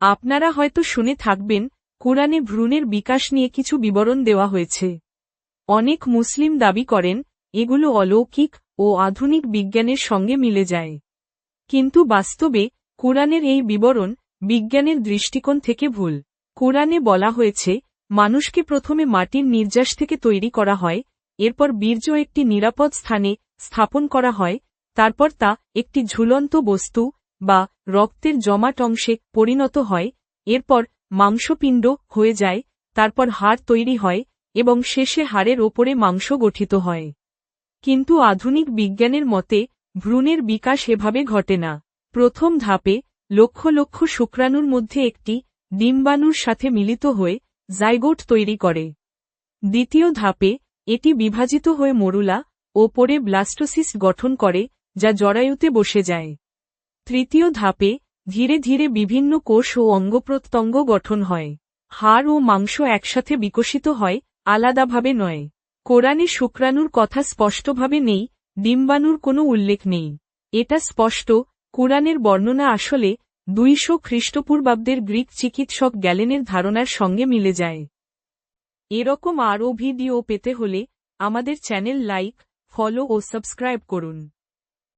আপনারা হয়তো শুনে থাকবেন, কোরআনে ভ্রূণের বিকাশ নিয়ে কিছু বিবরণ দেওয়া হয়েছে। অনেক মুসলিম দাবি করেন, এগুলো অলৌকিক ও আধুনিক বিজ্ঞানের সঙ্গে মিলে যায়। কিন্তু বাস্তবে, কোরআনের এই বিবরণ বিজ্ঞানের দৃষ্টিকোণ থেকে ভুল। কোরআনে বলা হয়েছে, মানুষকে প্রথমে মাটির নির্যাস থেকে তৈরি করা হয়, এরপর বীর্য একটি নিরাপদ স্থানে স্থাপন করা হয়, তারপর তা একটি ঝুলন্ত বস্তু বা রক্তের জমাট অংশে পরিণত হয়, এরপর মাংসপিণ্ড হয়ে যায়, তারপর হাড় তৈরি হয় এবং শেষে হাড়ের ওপরে মাংস গঠিত হয়। কিন্তু আধুনিক বিজ্ঞানের মতে, ভ্রূণের বিকাশ এভাবে ঘটে না। প্রথম ধাপে, লক্ষ লক্ষ শুক্রাণুর মধ্যে একটি ডিম্বাণুর সাথে মিলিত হয়ে জাইগোট তৈরি করে। দ্বিতীয় ধাপে, এটি বিভাজিত হয়ে মরুলা ও পরে ব্লাস্টোসিস গঠন করে, যা জরায়ুতে বসে যায়। তৃতীয় ধাপে ধীরে ধীরে বিভিন্ন কোষ ও অঙ্গপ্রত্যঙ্গ গঠন হয়। হাড় ও মাংস একসাথে বিকশিত হয়, আলাদাভাবে নয়। কোরআনে শুক্রাণুর কথা স্পষ্টভাবে নেই, ডিম্বাণুর কোনো উল্লেখ নেই। এটা স্পষ্ট কোরআনের বর্ণনা আসলে দুইশো খ্রিস্টপূর্বাব্দের গ্রিক চিকিৎসক গ্যালেনের ধারণার সঙ্গে মিলে যায়। এরকম আরও ভিডিও পেতে হলে আমাদের চ্যানেল লাইক, ফলো ও সাবস্ক্রাইব করুন।